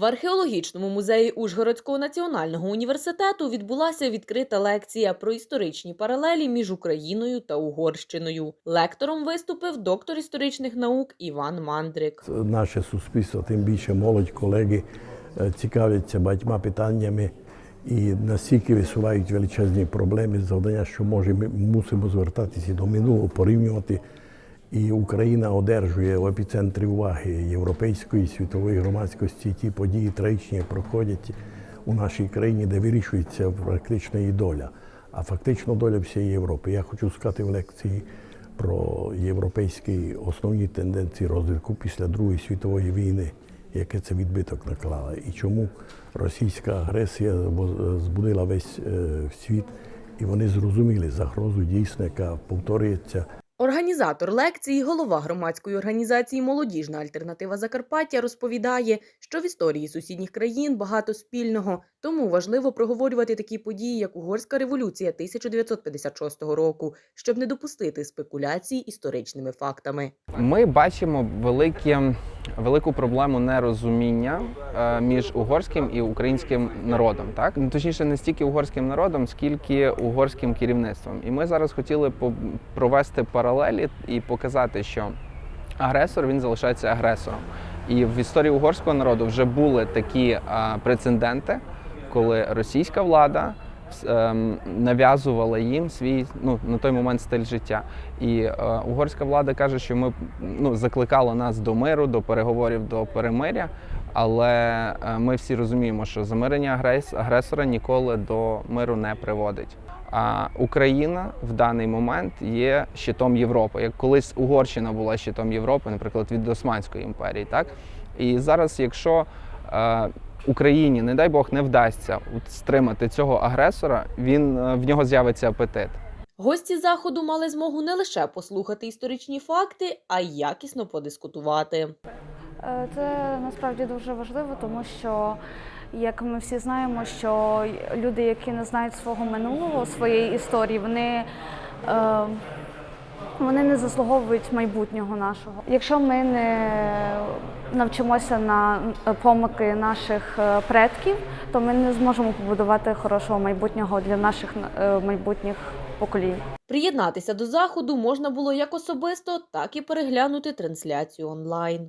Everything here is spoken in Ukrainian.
В археологічному музеї Ужгородського національного університету відбулася відкрита лекція про історичні паралелі між Україною та Угорщиною. Лектором виступив доктор історичних наук Іван Мандрик. Наше суспільство, тим більше молодь, колеги е, цікавляться багатьма питаннями і настільки висувають величезні проблеми, завдання, що може ми мусимо звертатися до минулого, порівнювати. І Україна одержує в епіцентрі уваги європейської світової громадськості. Ті події трагічні проходять у нашій країні, де вирішується практично її доля, а фактично доля всієї Європи. Я хочу сказати в лекції про європейські основні тенденції розвитку після Другої світової війни, яке це відбиток наклала, і чому російська агресія збудила весь е, світ, і вони зрозуміли загрозу дійсно, яка повторюється Організатор лекції, голова громадської організації Молодіжна альтернатива Закарпаття розповідає, що в історії сусідніх країн багато спільного, тому важливо проговорювати такі події, як Угорська революція 1956 року, щоб не допустити спекуляцій історичними фактами. Ми бачимо великі, велику проблему нерозуміння е, між угорським і українським народом. Так Ну, точніше, не стільки угорським народом, скільки угорським керівництвом. І ми зараз хотіли провести паралелі і показати, що агресор він залишається агресором. І в історії угорського народу вже були такі е, прецеденти, коли російська влада нав'язувала їм свій ну на той момент стиль життя. І е, угорська влада каже, що ми ну закликала нас до миру, до переговорів, до перемиря. Але е, ми всі розуміємо, що замирення агресора ніколи до миру не приводить. А Україна в даний момент є щитом Європи. Як колись Угорщина була щитом Європи, наприклад, від Османської імперії, так і зараз, якщо е, Україні, не дай Бог, не вдасться стримати цього агресора, він е, в нього з'явиться апетит. Гості заходу мали змогу не лише послухати історичні факти, а й якісно подискутувати. Е, Це насправді дуже важливо, тому що, як ми всі знаємо, що люди, які не знають свого минулого, своєї історії, вони, е, вони не заслуговують майбутнього нашого. Якщо ми не навчимося на помилки наших е, предків, то ми не зможемо побудувати хорошого майбутнього для наших е, майбутніх поколінь. Приєднатися до заходу можна було як особисто, так і переглянути трансляцію онлайн.